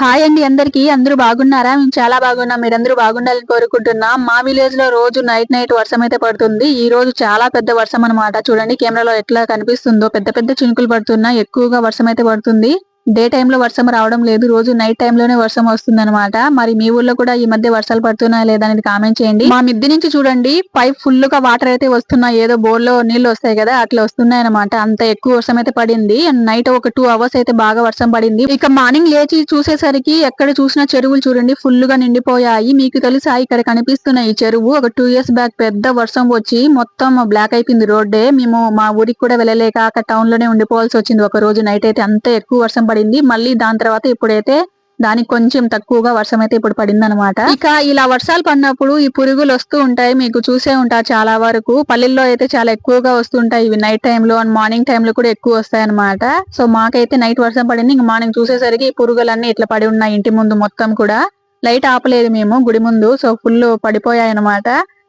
Hi అండి అందరికి. అందరూ బాగున్నారా? మేము చాలా బాగున్నాం. మీరందరూ బాగుండాలని కోరుకుంటున్నాం. మా విలేజ్లో రోజు నైట్ నైట్ వర్షం అయితే పడుతుంది. ఈ రోజు చాలా పెద్ద వర్షం అన్నమాట. చూడండి కెమెరాలో ఎట్లా కనిపిస్తుందో. పెద్ద పెద్ద చినుకులు పడుతున్నాయి ఎక్కువగా వర్షం అయితే పడుతుంది. డే టైంలో వర్షం రావడం లేదు రోజు నైట్ టైంలోనే వర్షం వస్తుంది అనమాట మరి మీ ఊర్లో కూడా ఈ మధ్య వర్షాలు పడుతున్నాయా లేదా అనేది కామెంట్ చేయండి. మా మిద్ది నుంచి చూడండి పైప్ ఫుల్గా వాటర్ అయితే వస్తున్నాయి. ఏదో బోర్లో నీళ్ళు వస్తాయి కదా అట్లా వస్తున్నాయి అనమాట అంత ఎక్కువ వర్షం అయితే పడింది. అండ్ నైట్ ఒక టూ అవర్స్ అయితే బాగా వర్షం పడింది. ఇక మార్నింగ్ లేచి చూసేసరికి ఎక్కడ చూసినా చెరువులు చూడండి ఫుల్గా నిండిపోయాయి. మీకు తెలుసా ఇక్కడ కనిపిస్తున్న ఈ చెరువు. ఒక టూ ఇయర్స్ బ్యాక్ పెద్ద వర్షం వచ్చి మొత్తం బ్లాక్ అయిపోయింది రోడ్డే. మేము మా ఊరికి కూడా వెళ్ళలేక అక్కడ టౌన్లోనే ఉండిపోవాల్సి వచ్చింది. ఒక రోజు నైట్ అయితే అంత ఎక్కువ వర్షం పడింది. మళ్ళీ దాని తర్వాత ఇప్పుడైతే దానికి కొంచెం తక్కువగా వర్షం అయితే ఇప్పుడు పడింది అనమాట ఇక ఇలా వర్షాలు పడినప్పుడు ఈ పురుగులు వస్తూ ఉంటాయి. మీకు చూసే ఉంటారు చాలా వరకు. పల్లెల్లో అయితే చాలా ఎక్కువగా వస్తుంటాయి ఇవి నైట్ టైంలో అండ్ మార్నింగ్ టైంలో కూడా ఎక్కువ వస్తాయి అనమాట సో మాకైతే నైట్ వర్షం పడింది. ఇంక మార్నింగ్ చూసేసరికి ఈ పురుగులన్నీ ఇట్లా పడి ఉన్నాయి ఇంటి ముందు మొత్తం కూడా. లైట్ ఆపలేదు మేము గుడి ముందు. సో ఫుల్ పడిపోయాయి అనమాట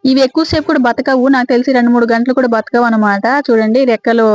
ఇవి ఎక్కువసేపు కూడా బతకవు. నాకు తెలిసి రెండు మూడు గంటలు కూడా బతకవు అనమాట చూడండి రెక్కలు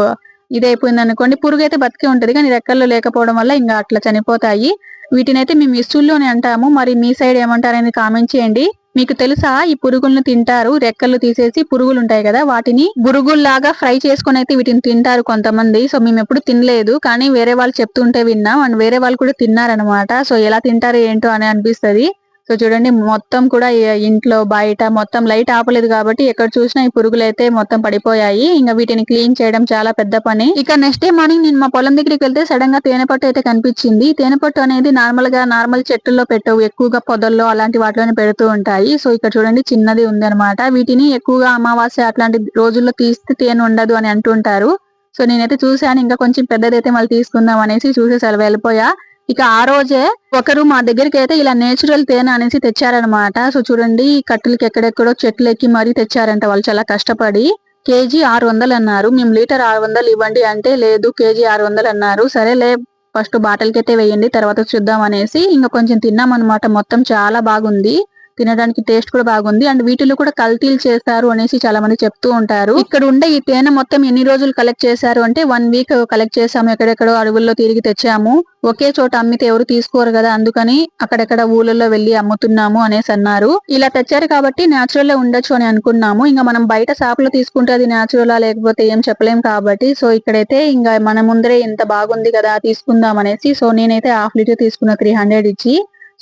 ఇదైపోయింది అనుకోండి పురుగు అయితే బతికే ఉంటుంది. కానీ రెక్కలు లేకపోవడం వల్ల ఇంకా అట్లా చనిపోతాయి. వీటినైతే మేము ఇసుల్లోనే అంటాము. మరి మీ సైడ్ ఏమంటారని కామెంట్ చేయండి. మీకు తెలుసా ఈ పురుగులను తింటారు. రెక్కలు తీసేసి పురుగులు ఉంటాయి కదా వాటిని గురుగుల్లాగా ఫ్రై చేసుకుని అయితే వీటిని తింటారు కొంతమంది. సో మేము ఎప్పుడు తినలేదు. కానీ వేరే వాళ్ళు చెప్తుంటే విన్నాం. అండ్ వేరే వాళ్ళు కూడా తిన్నారనమాట సో ఎలా తింటారు ఏంటో అని అనిపిస్తుంది. సో చూడండి మొత్తం కూడా ఇంట్లో బయట మొత్తం లైట్ ఆపలేదు కాబట్టి ఎక్కడ చూసినా ఈ పురుగులు అయితే మొత్తం పడిపోయాయి. ఇంకా వీటిని క్లీన్ చేయడం చాలా పెద్ద పని. ఇక నెక్స్ట్ డే మార్నింగ్ నేను మా పొలం దగ్గరికి వెళ్తే సడన్గా తేనెపట్టు అయితే కనిపించింది. తేనెపట్టు అనేది నార్మల్గా నార్మల్ చెట్టుల్లో పెట్టవు. ఎక్కువగా పొదల్లో అలాంటి వాటిలోనే పెడుతూ ఉంటాయి. సో ఇక్కడ చూడండి చిన్నది ఉంది అనమాట వీటిని ఎక్కువగా అమావాస్య అట్లాంటి రోజుల్లో తీస్తే తేనె ఉండదు అని అంటుంటారు. సో నేనైతే చూసాను ఇంకా కొంచెం పెద్దదైతే మళ్ళీ తీసుకుందాం అనేసి చూసేసి వెళ్ళిపోయా. ఇక ఆ రోజే ఒకరు మా దగ్గరికి అయితే ఇలా నేచురల్ తేనె అనేసి తెచ్చారనమాట సో చూడండి ఈ కట్టెలకి ఎక్కడెక్కడో చెట్లు ఎక్కి మరీ తెచ్చారంట వాళ్ళు చాలా కష్టపడి. కేజీ ఆరు వందలు అన్నారు. మేము లీటర్ ఆరు వందలు ఇవ్వండి అంటే లేదు కేజీ ఆరు వందలు అన్నారు. సరేలే ఫస్ట్ బాటిల్కి అయితే వేయండి తర్వాత చూద్దాం అనేసి ఇంకా కొంచెం తిన్నాం అనమాట మొత్తం చాలా బాగుంది. తినడానికి టేస్ట్ కూడా బాగుంది. అండ్ వీటిలో కూడా కల్తీలు చేస్తారు అనేసి చాలా మంది చెప్తూ ఉంటారు. ఇక్కడ ఉండే ఈ తేనె మొత్తం ఎన్ని రోజులు కలెక్ట్ చేశారు అంటే వన్ వీక్ కలెక్ట్ చేసాము ఎక్కడెక్కడో అడవుల్లో తిరిగి తెచ్చాము. ఒకే చోట అమ్మితే ఎవరు తీసుకోరు కదా అందుకని అక్కడెక్కడ ఊళ్ళల్లో వెళ్ళి అమ్ముతున్నాము అనేసి అన్నారు. ఇలా తెచ్చారు కాబట్టి నేచురల్లో ఉండొచ్చు అని అనుకున్నాము. ఇంకా మనం బయట షాప్లో తీసుకుంటే అది నేచురల్ లేకపోతే ఏం చెప్పలేం కాబట్టి. సో ఇక్కడైతే ఇంకా మన ముందరే ఇంత బాగుంది కదా తీసుకుందాం అనేసి. సో నేనైతే హాఫ్ లీటర్ తీసుకున్న త్రీ హండ్రెడ్ ఇచ్చి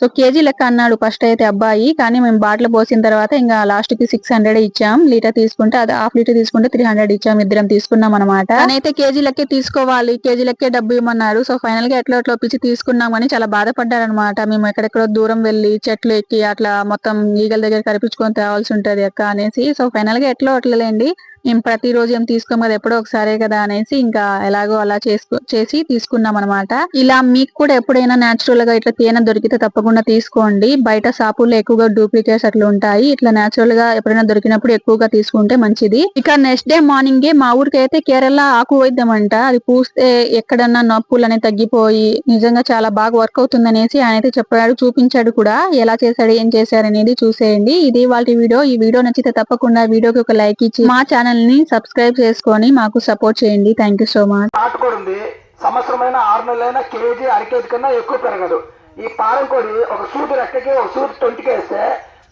సో కేజీ లెక్క అన్నాడు ఫస్ట్ అయితే అబ్బాయి. కానీ మేము బాటిల్ పోసిన తర్వాత ఇంకా లాస్ట్కి సిక్స్ హండ్రెడ్ ఇచ్చాం. లీటర్ తీసుకుంటే అది హాఫ్ లీటర్ తీసుకుంటే త్రీ హండ్రెడ్ ఇచ్చాం. ఇద్దరం తీసుకున్నాం అనమాట అయితే కేజీ లెక్కే తీసుకోవాలి. కేజీ లెక్కే డబ్బు ఇవ్వమన్నారు. సో ఫైనల్గా ఎట్లా ఎట్లా ఒప్పించి తీసుకున్నామని చాలా బాధపడ్డారనమాట మేము ఎక్కడెక్కడో దూరం వెళ్ళి చెట్లు ఎక్కి అట్లా మొత్తం ఈగల దగ్గర కనిపించుకొని తేవాల్సి ఉంటది అక్క అనేసి. సో ఫైనల్గా ఎట్లా అట్లలేండి మేము ప్రతిరోజు ఏం తీసుకోం కదా ఎప్పుడో ఒకసారే కదా అనేసి ఇంకా ఎలాగో అలా చేసుకో చేసి తీసుకున్నాం అనమాట ఇలా మీకు కూడా ఎప్పుడైనా నేచురల్గా ఇట్లా తేనె దొరికితే తప్పకుండా తీసుకోండి. బయట షాపుల్లో ఎక్కువగా డూప్లికేట్స్ అట్లా ఉంటాయి. ఇట్లా నేచురల్గా ఎప్పుడైనా దొరికినప్పుడు ఎక్కువగా తీసుకుంటే మంచిది. ఇక నెక్స్ట్ డే మార్నింగ్ మా ఊరికి అయితే కేరళ ఆకు వైద్యం అంట అది పూస్తే ఎక్కడన్నా నొప్పులు అనేది తగ్గిపోయి నిజంగా చాలా బాగా వర్క్ అవుతుంది అనేసి ఆయన అయితే చెప్పాడు చూపించాడు కూడా. ఎలా చేశాడు ఏం చేశారు అనేది చూసేయండి. ఇది వాళ్ళ వీడియో. ఈ వీడియో నచ్చితే తప్పకుండా వీడియోకి ఒక లైక్ ఇచ్చి మా ఛానల్ ని సబ్స్క్రైబ్ చేసుకొని మాకు సపోర్ట్ చేయండి. థ్యాంక్ యూ సో మచ్ నాటుకోడి ఉంది సంవత్సరమైన ఆరు నెలలైనా కేజీ అర కేజీ కన్నా ఎక్కువ పెరగదు. ఈ పారం కోడి ఒక సూటి రెక్కకి ఒక సూటి తొంటికి వేస్తే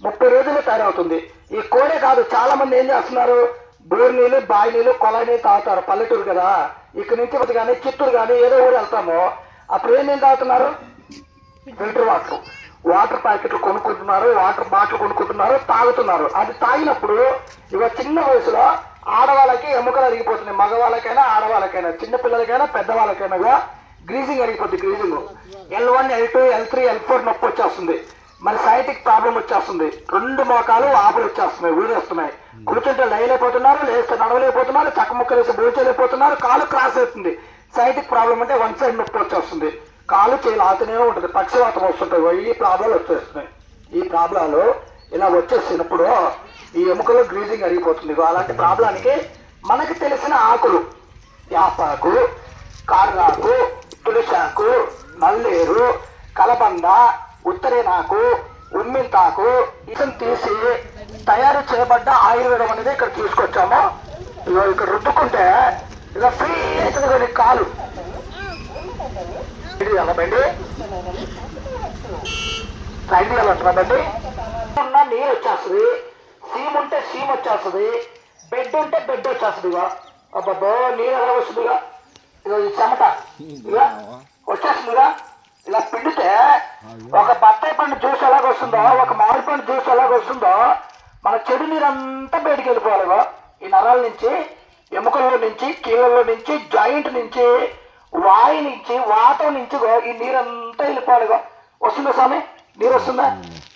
ముప్పై రోజులు తయారవుతుంది. ఈ కోడే కాదు చాలా మంది ఏం చేస్తున్నారు? బోరు నీళ్ళు బావి నీళ్ళు కొలాయి నీళ్ళు తాగుతారు. పల్లెటూరు కదా. ఇక్కడ నుంచి ఒకటి కానీ చిత్తూరు కానీ ఏదో ఊరు వెళ్తామో. అప్పుడు ఏం నీళ్ళు తాగుతున్నారు? Filter water. వాటర్ ప్యాకెట్లు కొనుక్కుంటున్నారు వాటర్ బాటిల్ కొనుక్కుంటున్నారు తాగుతున్నారు. అది తాగినప్పుడు ఇవ చిన్న వయసులో ఆడవాళ్ళకి ఎముకలు అరిగిపోతున్నాయి. మగవాళ్ళకైనా ఆడవాళ్ళకైనా చిన్న పిల్లలకైనా పెద్దవాళ్ళకైనా greasing అరిగిపోతుంది greasing L one L two L three L four నొప్పి వచ్చేస్తుంది. మరి సైటిక్ ప్రాబ్లం వచ్చేస్తుంది. రెండు మోకాలు ఆపులు వచ్చేస్తున్నాయి ఊరేస్తున్నాయి కూర్చుంటే లైలేకపోతున్నారు లేస్తే నడవలేకపోతున్నారు చక్క ముక్కలు వేసి భోజలేకపోతున్నారు కాలు క్రాస్ అవుతుంది. సైటిక్ ప్రాబ్లం అంటే వన్ సైడ్ నొప్పి వచ్చేస్తుంది. కాలు చేయి ఆతనే ఉంటుంది పక్షవాతం వస్తుంటాయి ఈ ప్రాబ్లాలు వచ్చేస్తున్నాయి. ఈ ప్రాబ్లాలు ఇలా వచ్చేసినప్పుడు ఈ ఎముకలో గ్రీజింగ్ అరిగిపోతుంది. ఇగో అలాంటి ప్రాబ్లానికి మనకి తెలిసిన ఆకులు. యాపాకు కార్రాకు తులసాకు నల్లేరు కలబంద ఉత్తరేనాకు ఉమ్మింతాకు ఇతను తీసి తయారు చేయబడ్డ ఆయుర్వేదం అనేది ఇక్కడ తీసుకొచ్చాము. ఇగో ఇక్కడ రుద్దుకుంటే ఇలా ఫ్రీ అవుతుంది కాలు. ఇది అలబండి సైడ్ తీయాలంటున్నాడండి ఉన్న నీరు వచ్చేస్తుంది. సీమ్ ఉంటే సీమ్ వచ్చేస్తుంది బెడ్ ఉంటే బెడ్ వచ్చేస్తుంది ఇక అబ్బాబో నీరు ఎలా వస్తుంది ఇక ఇగో ఈ చెమట. వచ్చేస్తుందిగా. ఇలా పిండితే ఒక బత్తాయి పండు జ్యూస్ ఎలాగ వస్తుందో ఒక మామిడి పండు జ్యూస్ ఎలాగ వస్తుందో మన చెడు నీరంతా బయటికి వెళ్ళిపోవాలి ఇగో. ఈ నరాల నుంచి ఎముకల్లో నుంచి కీళ్ళల్లో నుంచి జాయింట్ నుంచి వాయు నుంచి వాతం నుంచి ఈ నీరంతా వెళ్ళిపోవాలి ఇగో. వస్తుందా స్వామి? నీరు వస్తుందా?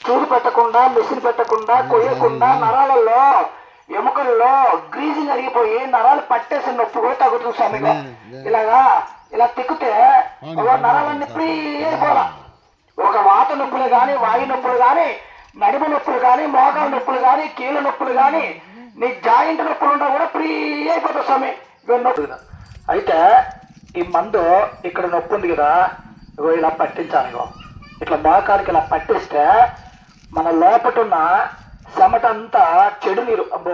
చూడు పెట్టకుండా మిషన్ పెట్టకుండా కొయ్యకుండా నరాలలో ఎముకల్లో గ్రీజింగ్ అరిగిపోయి నరాలు పట్టేసి నొప్పి కూడా తగ్గుతుంది స్వామి. ఇలాగా ఇలా తిక్కితే నరాలన్నీ ఫ్రీ ఒక వాత నొప్పులు కానీ వాయు నొప్పులు కానీ నడుము నొప్పులు కానీ మోకాలు నొప్పులు కానీ కీళ్ళ నొప్పులు కానీ నీ జాయింట్ నొప్పులు ఉన్నా కూడా ఫ్రీ అయిపోతుంది స్వామి. ఇగో నొప్పి అయితే ఈ మందు ఇక్కడ నొప్పి ఉంది కదా ఇలా పట్టించాలి ఇట్లా మోకాలకి ఇలా పట్టిస్తే మన లోపట ఉన్న చెమట అంతా చెడు నీరు. అబ్బో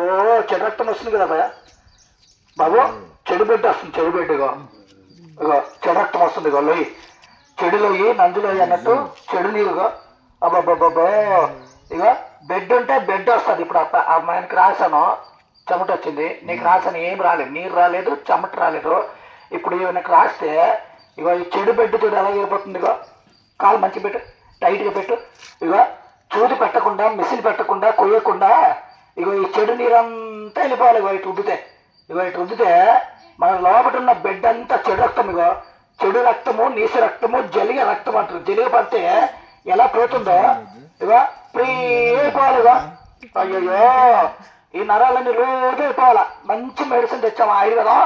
చెడు రక్తం వస్తుంది కదా భయ బాబు చెడు బిడ్డ వస్తుంది చెడు బిడ్డ ఇగో. ఇగో చెడు రక్తం వస్తుంది ఇగో లోయి చెడులోయి నందులోయి అన్నట్టు చెడు నీరుగా అబ్బాబ్బాబ్బో ఇక బెడ్ ఉంటే బెడ్ వస్తుంది. ఇప్పుడు ఆయనకి రాశాను చెమట వచ్చింది. నీకు రాశాను ఏం రాలేదు. నీరు రాలేదు చెమట రాలేదు. ఇప్పుడు ఈయనకి రాస్తే ఇగో ఈ చెడు బెడ్ చూడు ఎలా వెళ్ళిపోతుంది ఇగో. కాలు మంచి పెట్టు టైట్గా పెట్టు. ఇగో చూది పెట్టకుండా మిషన్ పెట్టకుండా కొయ్యకుండా ఇగో ఈ చెడు నీరంతా వెళ్ళిపోవాలి ఇగో ఇటు రుద్దితే ఇగో ఇటు రుద్దితే మన లోపల ఉన్న బెడ్ అంతా చెడు రక్తం ఇగో. చెడు రక్తము నీసు రక్తము జలిగ రక్తం అంటారు. జలిగ పడితే ఎలా పోతుందో? ఇగో ఫ్రీ అయిపోవాలి ఇగో. అయ్యయ్యో ఈ నరాలన్నీ రోజు అయిపోవాలా మంచి మెడిసిన్ తెచ్చాము ఆయుర్వేదం.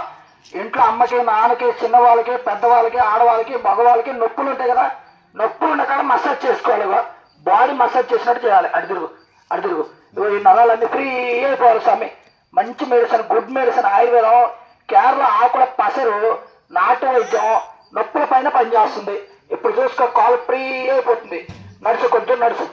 ఇంట్లో అమ్మకి నాన్నకి చిన్నవాళ్ళకి పెద్దవాళ్ళకి ఆడవాళ్ళకి మగవాళ్ళకి నొప్పులు ఉంటాయి కదా. నొప్పులు ఉన్న కాడ మసాజ్ చేసుకోవాలి ఇగో. బాడీ మసాజ్ చేసినట్టు చేయాలి. అడి తిరుగు ఈ నరాలన్నీ ఫ్రీ అయిపోవాలి స్వామి. మంచి మెడిసిన్ గుడ్ మెడిసిన్ ఆయుర్వేదం. కేరళ ఆకుల పసరు నాటు వైద్యం నొప్పుల పైన పనిచేస్తుంది. ఇప్పుడు చూసుకో కాలు ఫ్రీ అయిపోతుంది. నడుచు కొంచెం నడుచు.